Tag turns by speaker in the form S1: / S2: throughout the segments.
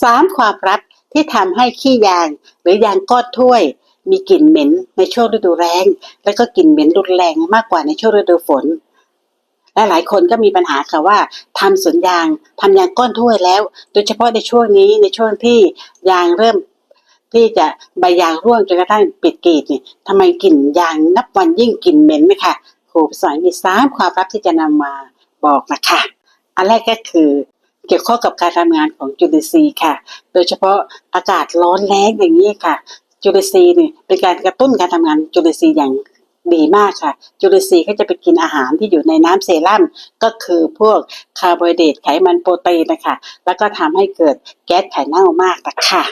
S1: สามความลับที่ทำให้ขี้ยาง หรือยางก้อนถ้วย มีกลิ่นเหม็นในช่วงฤดูแล้งและก็กลิ่นเหม็นรุนแรงมากกว่าในช่วงฤดูฝนและหลายคนก็มีปัญหาค่ะว่าทำสวนยางทำยางก้อนถ้วยแล้ว โดยเฉพาะในช่วงนี้ในช่วงที่ยางเริ่ม ที่จะใบยางร่วงจนกระทั่งปิดกรีดนี่ทำไมกลิ่นยางนับวันยิ่งกลิ่นเหม็นนะคะครูสอนมีสามความลับที่จะนำมาบอกนะคะ อันแรกก็คือ เกี่ยวข้องกับการทำงานของจุลินทรีย์ค่ะ โดยเฉพาะอากาศร้อนแรงอย่างนี้ค่ะ จุลินทรีย์นี่เป็นการกระตุ้นการทำงานจุลินทรีย์อย่างดีมากค่ะ จุลินทรีย์ก็จะไปกินอาหารที่อยู่ในน้ำเซรั่มก็คือพวกคาร์โบไฮเดรตไขมันโปรตีนนะคะแล้วก็ทำให้เกิดแก๊สไข่เน่ามากนะคะ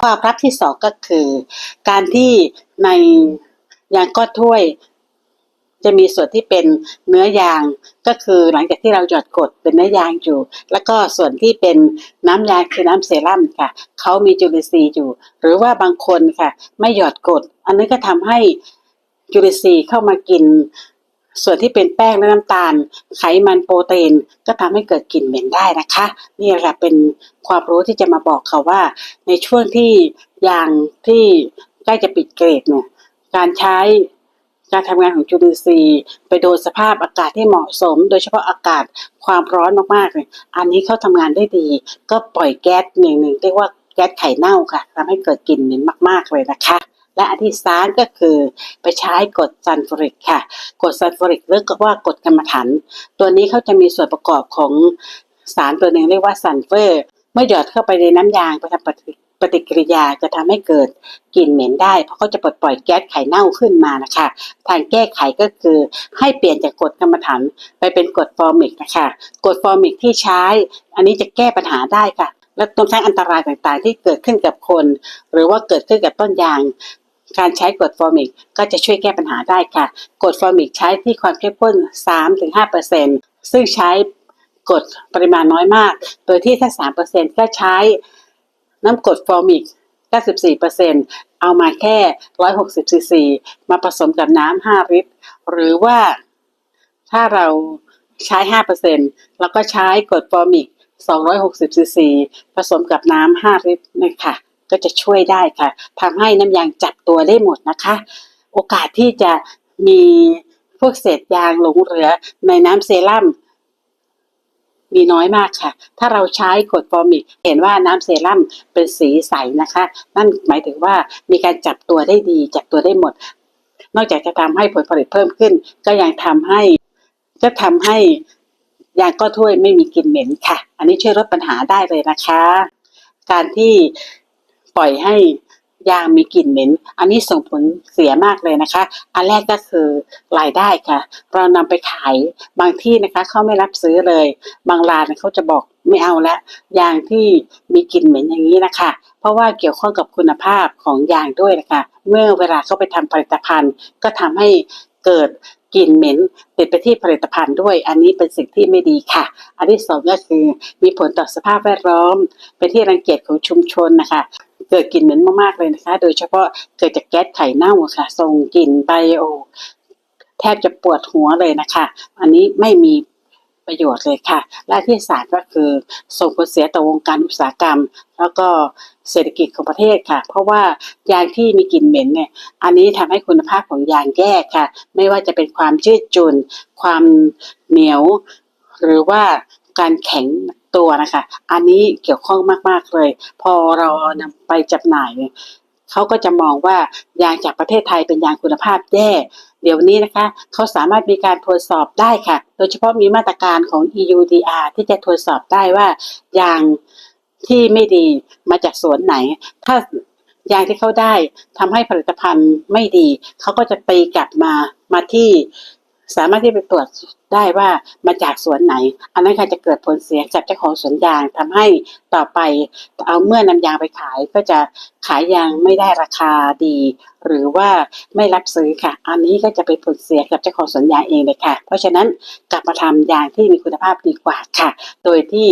S1: ความลับที่สองก็คือ การที่ในยางก้อนถ้วย จะมีส่วนที่เป็นเนื้อยางก็คือหลังจากที่เราหยอดกดเป็นเนื้อยางอยู่ แล้วก็ส่วนที่เป็นน้ำยางคือน้ำเซรั่มค่ะเขามีจุลินทรีย์อยู่ หรือว่าบางคนค่ะ ไม่หยอดกด อันนี้ก็ทำให้จุลินทรีย์เข้ามากิน ส่วนที่เป็นแป้งและน้ำตาล ไขมันโปรตีนก็ทำให้เกิดกลิ่นเหม็นได้นะคะ นี่แหละเป็นความรู้ที่จะมาบอกค่ะว่า ในช่วงที่ยางที่ใกล้จะปิดเกรดเนี่ยการใช้ การทำงานของจุลินทรีย์ไปโดนสภาพอากาศที่เหมาะสม โดยเฉพาะอากาศความร้อนมากๆเลยอันนี้เขาทำงานได้ดี ก็ปล่อยแก๊สหนึ่งหนึ่งเรียกว่าแก๊สไข่เน่าค่ะทำให้เกิดกลิ่นเหม็นมาก ๆเลยนะคะ และอันที่สามก็คือไปใช้กรดซัลฟูริกค่ะกรดซัลฟูริกหรือก็ว่ากรดกรรมฐานตัวนี้เขาจะมีส่วนประกอบของสารตัวหนึ่งเรียกว่าซัลเฟอร์ มื่อหยอดเข้าไปในน้ำยางไปทำปฏิปฏิกิริยาจะทำให้เกิดกลิ่นเหม็นได้ เพราะเขาจะปลดปล่อยแก๊สไข่เน่าขึ้นมานะคะ ทางแก้ไขก็คือให้เปลี่ยนจากกรดกรรมฐานไปเป็นกรดฟอร์มิกนะคะกรดฟอร์มิกที่ใช้ อันนี้จะแก้ปัญหาได้ค่ะ และต้นทั้งอันตรายต่างๆ ที่เกิดขึ้นกับคน หรือว่าเกิดขึ้นกับต้นยางการใช้กรดฟอร์มิกก็จะช่วยแก้ปัญหาได้ค่ะ กรดฟอร์มิกใช้ที่ความเข้มข้น 3-5%ซึ่งใช้ กรดปริมาณน้อยมาก โดยที่ถ้า3%ก็ใช้น้ำกรดฟอร์มิก94%เอามาแค่ 160ซีซีมาผสมกับน้ำ5ลิตร หรือว่าถ้าเราใช้ 5%แล้วก็ใช้กรดฟอร์มิก260ซีซีผสมกับน้ำ5ลิตรนะคะก็จะช่วยได้ค่ะทำให้น้ำยางจับตัวได้หมดนะคะ โอกาสที่จะมีพวกเศษยางหลงเหลือในน้ำเซรั่ม มีน้อยมากค่ะ ถ้าเราใช้กรดฟอร์มิกเห็นว่าน้ำเซรั่มเป็นสีใสนะคะ นั่นหมายถึงว่ามีการจับตัวได้ดีจับตัวได้หมด นอกจากจะทำให้ผลผลิตเพิ่มขึ้น ก็ยังทำให้ก็ทำให้ยางก้นถ้วยไม่มีกลิ่นเหม็นค่ะ อันนี้ช่วยลดปัญหาได้เลยนะคะ การที่ปล่อยให้ ยางมีกลิ่นเหม็น อันนี้ส่งผลเสียมากเลยนะคะ อันแรกก็คือรายได้ค่ะ เรานำไปขายบางที่นะคะเขาไม่รับซื้อเลย บางร้านเขาจะบอกไม่เอาละยางที่มีกลิ่นเหม็นอย่างนี้นะคะ เพราะว่าเกี่ยวข้องกับคุณภาพของยางด้วยนะคะ เมื่อเวลาเขาไปทำผลิตภัณฑ์ ก็ทำให้เกิดกลิ่นเหม็นติดไปที่ผลิตภัณฑ์ด้วย อันนี้เป็นสิ่งที่ไม่ดีค่ะ อันที่สองก็คือมีผลต่อสภาพแวดล้อม เป็นที่รังเกียจของชุมชนนะคะ เกิดกลิ่นเหม็นมากๆเลยนะคะ โดยเฉพาะเกิดจากแก๊สไข่เน่าค่ะ ส่งกลิ่นไปโอ แทบจะปวดหัวเลยนะคะ อันนี้ไม่มีประโยชน์เลยค่ะ และที่สามก็คือส่งผลเสียต่อวงการอุตสาหกรรม แล้วก็เศรษฐกิจของประเทศค่ะ เพราะว่ายางที่มีกลิ่นเหม็นเนี่ย อันนี้ทำให้คุณภาพของยางแย่ค่ะ ไม่ว่าจะเป็นความยืดหยุ่นความเหนียว หรือว่าการแข็ง ตัวนะคะ อันนี้เกี่ยวข้องมาก ๆ เลย พอเราเอานำไปจำหน่ายเขาก็จะมองว่ายางจากประเทศไทยเป็นยางคุณภาพแย่เดี๋ยวนี้นะคะเขาสามารถมีการตรวจสอบได้ค่ะ โดยเฉพาะมีมาตรการของ EUDR ที่จะตรวจสอบได้ว่ายางที่ไม่ดีมาจากสวนไหน ถ้ายางที่เขาได้ทำให้ผลิตภัณฑ์ไม่ดี เขาก็จะตีกลับมามาที่ สามารถที่ไปตรวจได้ว่ามาจากสวนไหน อันนั้นค่ะจะเกิดผลเสียกับเจ้าของสวนยางทำให้ต่อไปเอาเมื่อนำยางไปขายก็จะขายยางไม่ได้ราคาดี หรือว่าไม่รับซื้อค่ะ อันนี้ก็จะเป็นผลเสียกับเจ้าของสวนยางเองเลยค่ะ เพราะฉะนั้นกลับมาทำยางที่มีคุณภาพดีกว่าค่ะ โดยที่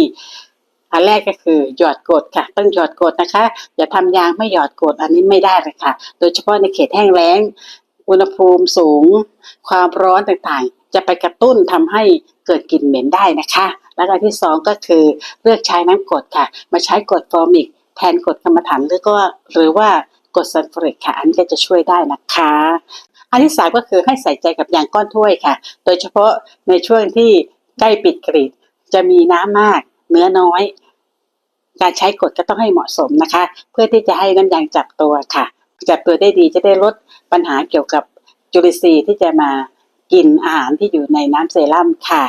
S1: อันแรกก็คือหยอดกดค่ะต้องหยอดกดนะคะอย่าทำยางไม่หยอดกดอันนี้ไม่ได้เลยค่ะ โดยเฉพาะในเขตแห้งแล้ง อุณหภูมิสูง ความร้อนต่างๆ จะไปกระตุ้นทำให้เกิดกลิ่นเหม็นได้นะคะ แล้วก็อันที่สองก็คือเลือกใช้น้ำกรดค่ะ มาใช้กรดฟอร์มิกแทนกรดกรรมฐานหรือก็หรือว่ากรดซัลฟูริกค่ะ อันนี้ก็จะช่วยได้นะคะ อันที่สามก็คือให้ใส่ใจกับยางก้อนถ้วยค่ะ โดยเฉพาะในช่วงที่ใกล้ปิดกรีดจะมีน้ำมาก เนื้อน้อย การใช้กดก็ต้องให้เหมาะสมนะคะ เพื่อที่จะให้น้ำยางจับตัวค่ะ จับตัวได้ดีจะได้ลดปัญหาเกี่ยวกับจุลินทรีย์ที่จะมากินอาหารที่อยู่ในน้ำเซรั่มค่ะ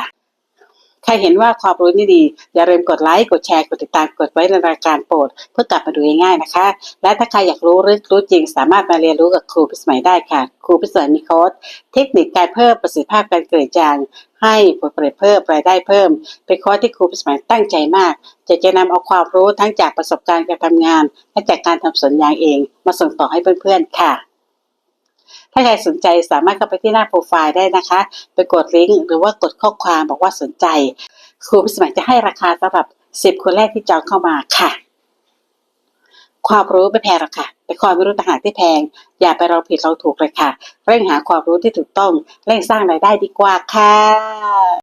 S1: ใครเห็นว่าความรู้นี่ดี อย่าลืมกดไลค์กดแชร์กดติดตามกดไว้ในรายการโปรด เพื่อกลับมาดูง่ายๆนะคะ และถ้าใครอยากรู้รือรู้จริง สามารถมาเรียนรู้กับครูพิสมัยได้ค่ะ ครูพิสมัยมีโค้ดเทคนิคการเพิ่มประสิทธิภาพการเกลี่ยจางให้ผลผลิตเพิ่มรายได้เพิ่ม เป็นคอร์สที่ครูพิสมัยตั้งใจมาก จะจะนำเอาความรู้ทั้งจากประสบการณ์การทำงาน และจากการทำสวนยางเอง มาส่งต่อให้เพื่อนๆค่ะ ถ้าใครสนใจสามารถเข้าไปที่หน้าโปรไฟล์ได้นะคะ ไปกดลิงก์หรือว่ากดข้อความบอกว่าสนใจครูพิสมัยจะให้ราคาสำหรับ 10 คนแรกที่จองเข้ามาค่ะ ความรู้ไม่แพงหรอกค่ะแต่ความไม่รู้ต่างหากที่แพง อย่าไปเราผิดเราถูกเลยค่ะ เร่งหาความรู้ที่ถูกต้อง เร่งสร้างรายได้ดีกว่าค่ะ